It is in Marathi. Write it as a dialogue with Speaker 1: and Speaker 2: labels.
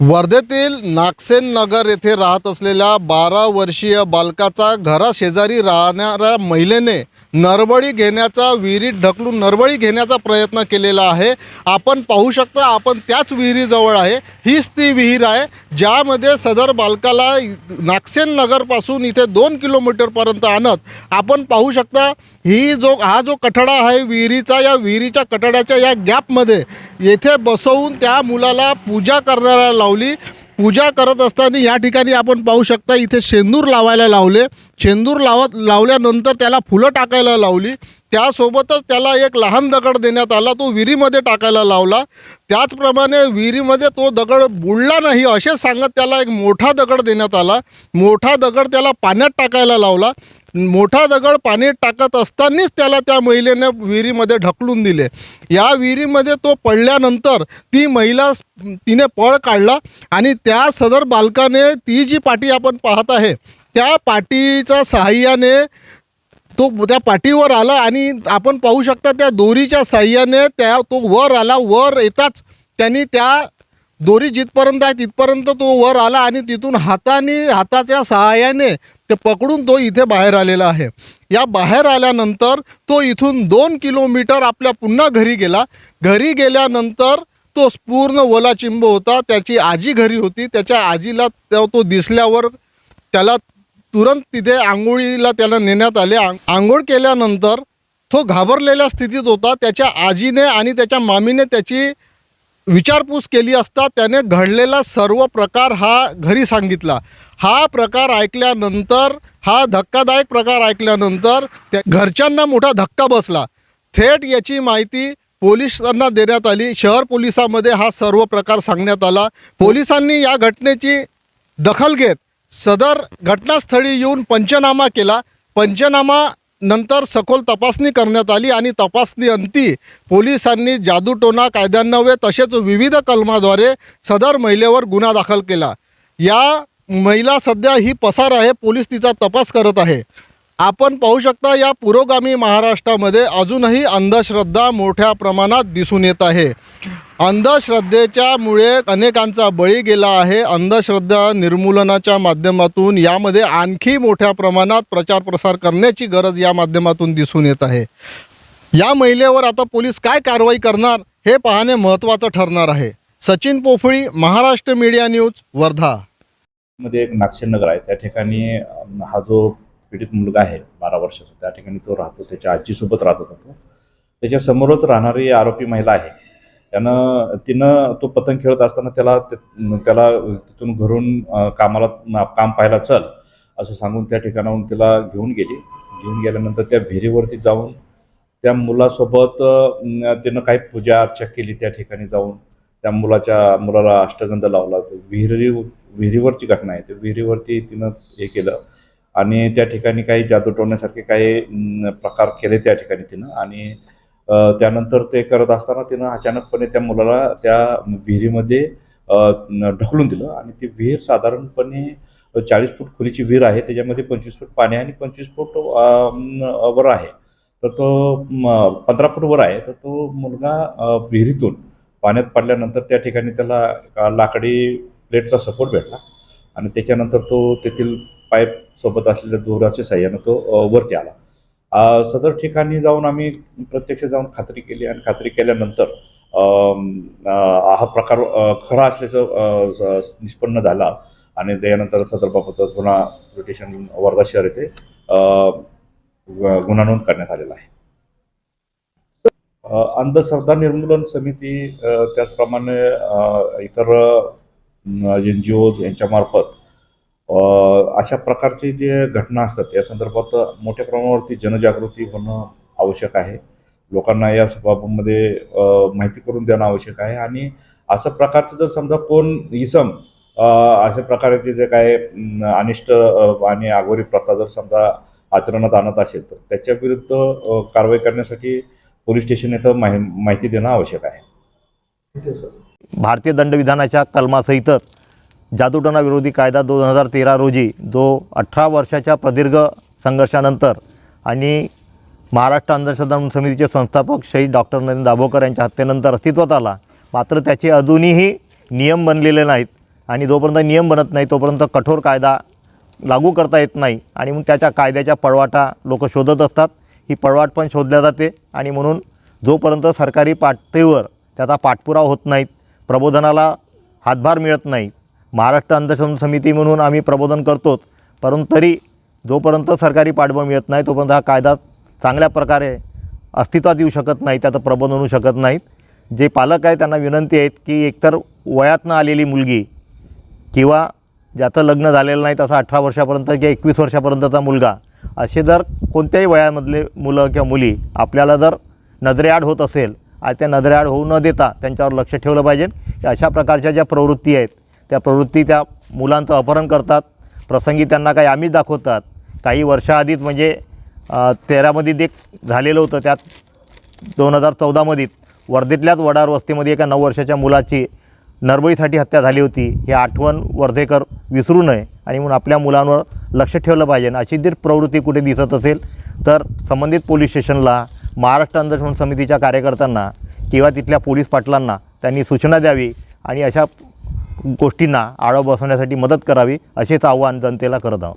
Speaker 1: वर्धेतील नागसेन नगर येथे राहत असलेल्या बारा वर्षीय बालकाचा घराशेजारी राहणाऱ्या महिलेने नरबळी घेण्याचा विहिरीत ढकलून नरबळी घेण्याचा प्रयत्न केलेला आहे. आपण पाहू शकता आपण त्याच विहिरीजवळ आहे. हीच ती विहीर आहे ज्यामध्ये सदर बालकाला नागसेन नगरपासून इथे दोन किलोमीटरपर्यंत आणत. आपण पाहू शकता ही जो हा जो कठडा आहे विहिरीचा या विहिरीच्या कठड्याच्या या गॅपमध्ये येथे बसवून त्या मुलाला पूजा करण्याला लावली. पूजा करत असताना या ठिकाणी आपण पाहू शकता इथे शेंदूर लावायला लावले. शेंदूर लावत लावल्यानंतर त्याला फुलं टाकायला लावली. त्यासोबतच त्याला एक लहान दगड देण्यात आला. तो विहिरीमध्ये टाकायला लावला. त्याचप्रमाणे विहिरीमध्ये तो दगड बुडला नाही असे सांगत त्याला एक मोठा दगड देण्यात आला. मोठा दगड त्याला पाण्यात टाकायला लावला. मोठा दगड पाणी टाकत असतानाच त्याला त्या महिलेने विहिरीमध्ये ढकलून दिले. या विहिरीमध्ये तो पडल्यानंतर ती महिला तिने पळ काढला आणि त्या सदर बालकाने ती जी पाठी आपण पाहत आहे त्या पाठीच्या सहाय्याने तो त्या पाठीवर आला आणि आपण पाहू शकता त्या दोरीच्या साह्याने त्या तो वर आला. वर येताच त्यांनी त्या दोरी जिथपर्यंत आहे तिथपर्यंत तो वर आला आणि तिथून हाताने हाताच्या सहाय्याने ते पकडून तो इथे बाहेर आलेला आहे. या बाहेर आल्यानंतर तो इथून दोन किलोमीटर आपल्या पुन्हा घरी गेला. घरी गेल्यानंतर तो पूर्ण ओलाचिंब होता. त्याची आजी घरी होती. त्याच्या आजीला तेव्हा तो दिसल्यावर त्याला तुरंत तिथे आंघोळीला त्याला नेण्यात आले. आंघोळ केल्यानंतर तो घाबरलेल्या स्थितीत होता. त्याच्या आजीने आणि त्याच्या मामीने त्याची विचारपूस केली असता त्याने घडलेला सर्व प्रकार हा घरी सांगितला. हा प्रकार ऐकल्यानंतर हा धक्कादायक प्रकार ऐकल्यानंतर त्या घरच्यांना मोठा धक्का बसला. थेट याची माहिती पोलिसांना देण्यात आली. शहर पोलिसामध्ये हा सर्व प्रकार सांगण्यात आला. पोलिसांनी या घटनेची दखल घेत सदर घटनास्थळी येऊन पंचनामा केला. पंचनामा नंतर सखोल तपासणी करण्यात आली आणि तपासणी अंती पोलिसांनी जादूटोणा कायद्यान्वये तसेच विविध कलमाद्वारे सदर महिलेवर गुन्हा दाखल केला. या महिला सध्या ही पसार आहे पोलीस तिचा तपास करत आहे. आपण पाहू शकता या पुरोगामी महाराष्ट्रामध्ये अजूनही अंधश्रद्धा मोठ्या प्रमाणात दिसून येत आहे. अंधश्रद्धेच्यामुळे अनेकांचा बळी गेला आहे. अंधश्रद्धा निर्मूलनाच्या माध्यमातून यामध्ये आणखी मोठ्या प्रमाणात प्रचार प्रसार करण्याची गरज या माध्यमातून दिसून येत आहे. या महिलेवर आता पोलीस काय कारवाई करणार हे पाहणे महत्त्वाचं ठरणार आहे. Sachin Pophali Maharashtra media news Wardha.
Speaker 2: मध्ये एक नागशेनगर नगर आहे. त्या ठिकाणी हा जो पीडित मुलगा आहे बारा वर्षाचा त्या ठिकाणी तो राहतो. त्याच्या आजीसोबत राहत होता तो. त्याच्यासमोरच राहणारी आरोपी महिला आहे. त्यानं तिनं तो पतंग खेळत असताना त्याला त्याला तिथून घरून कामाला काम पाहायला चल असं सांगून त्या ठिकाणाहून तिला घेऊन गेली. घेऊन गेल्यानंतर त्या विहिरीवरती जाऊन त्या मुलासोबत तिनं काही पूजा अर्चा केली त्या ठिकाणी जाऊन. त्या मुलाच्या मुलाला अष्टगंध लावला. तो विहिरी विहिरीवरची घटना आहे. ते विहिरीवरती तिनं हे केलं आणि त्या ठिकाणी काही जादू टोण्यासारखे काही प्रकार केले त्या ठिकाणी तिनं. आणि त्यानंतर ते करत असताना तिनं अचानकपणे त्या मुलाला त्या विहिरीमध्ये ढकलून दिलं आणि ती विहीर साधारणपणे चाळीस फूट खोलीची विहीर आहे. त्याच्यामध्ये पंचवीस फूट पाणी आहे आणि पंचवीस फूट वर आहे. तर तो पंधरा फूट वर आहे. तर तो मुलगा विहिरीतून पाण्यात पडल्यानंतर त्या ठिकाणी त्याला लाकडी प्लेटचा सपोर्ट भेटला आणि त्याच्यानंतर तो तेथील पाईप सोबत असलेल्या दोराच्या साह्यानं तो वरती आला. सदर ठिकाणी जाऊन आम्ही प्रत्यक्ष जाऊन खात्री केली आणि खात्री केल्यानंतर हा प्रकार खरा असल्याचं निष्पन्न झाला आणि त्यानंतर सदरबाबत गुन्हा स्टेशन वर्धा शहर येथे गुन्हा नोंद करण्यात आलेला आहे. अंधश्रद्धा निर्मूलन समिती त्याचप्रमाणे इतर एन जी ओज यांच्यामार्फत अशा प्रकारचे जे घटना असतात या संदर्भात मोठ्या प्रमाणावरती जनजागृती होणं आवश्यक आहे. लोकांना या बाबतीमध्ये माहिती करून देणं आवश्यक आहे आणि असं प्रकारचं जर समजा कोण इसम अशा प्रकारचे जे काय अनिष्ट आणि आगोरी प्रथा जर समजा आचरणात आणत असेल तर त्याच्या विरुद्ध कारवाई करण्यासाठी पोलीस स्टेशन येथं माहि माहिती देणं आवश्यक आहे.
Speaker 3: भारतीय दंडविधानाच्या कलमासहितच जादूटोणा विरोधी कायदा दोन हजार तेरा रोजी जो अठरा वर्षाच्या प्रदीर्घ संघर्षानंतर आणि महाराष्ट्र अंधश्रद्धा समितीचे संस्थापक शहीद डॉक्टर नरेंद्र दाभोकर यांच्या हत्येनंतर अस्तित्वात आला. मात्र त्याचे अजूनही नियम बनलेले नाहीत आणि जोपर्यंत नियम बनत नाही तोपर्यंत कठोर कायदा लागू करता येत नाही आणि मग त्याच्या कायद्याच्या पळवाटा लोक शोधत असतात. ही पळवाट पण शोधल्या जाते आणि म्हणून जोपर्यंत सरकारी पातळीवर त्याचा पाठपुरावा होत नाहीत प्रबोधनाला हातभार मिळत नाही महाराष्ट्र अंधश्रम समिती म्हणून आम्ही प्रबोधन करतोच परंतु तरी जोपर्यंत सरकारी पाठबळ मिळत नाही तोपर्यंत हा कायदा चांगल्या प्रकारे अस्तित्वात येऊ शकत नाही त्याचं प्रबोधन होऊ शकत नाहीत. जे पालक आहेत त्यांना विनंती आहेत की एकतर वयातनं आलेली मुलगी किंवा ज्याचं लग्न झालेलं नाही तसं अठरा वर्षापर्यंत किंवा एकवीस वर्षापर्यंतचा मुलगा असे जर कोणत्याही वयामधले मुलं किंवा मुली आपल्याला जर नजरेआड होत असेल आणि त्या नजरेआड होऊ न देता त्यांच्यावर लक्ष ठेवलं पाहिजे की अशा प्रकारच्या ज्या प्रवृत्ती आहेत त्या प्रवृत्ती त्या मुलांचं अपहरण करतात. प्रसंगी त्यांना काही आम्हीच दाखवतात. काही वर्षाआधीच म्हणजे तेरामध्ये एक झालेलं होतं त्यात दोन हजार चौदामध्ये वर्धेतल्याच वडार वस्तीमध्ये एका नऊ वर्षाच्या मुलाची नरबळीसाठी हत्या झाली होती. ही आठवण वर्धेकर विसरू नये आणि म्हणून आपल्या मुलांवर लक्ष ठेवलं पाहिजे. अशी जर प्रवृत्ती कुठे दिसत असेल तर संबंधित पोलीस स्टेशनला महाराष्ट्र अंधश्रवण समितीच्या कार्यकर्त्यांना किंवा तिथल्या पोलीस पाटलांना त्यांनी सूचना द्यावी. आणि अशा गोष्टींना आळा बसवण्यासाठी मदत करावी असेच आव्हान जनतेला करत आहोत.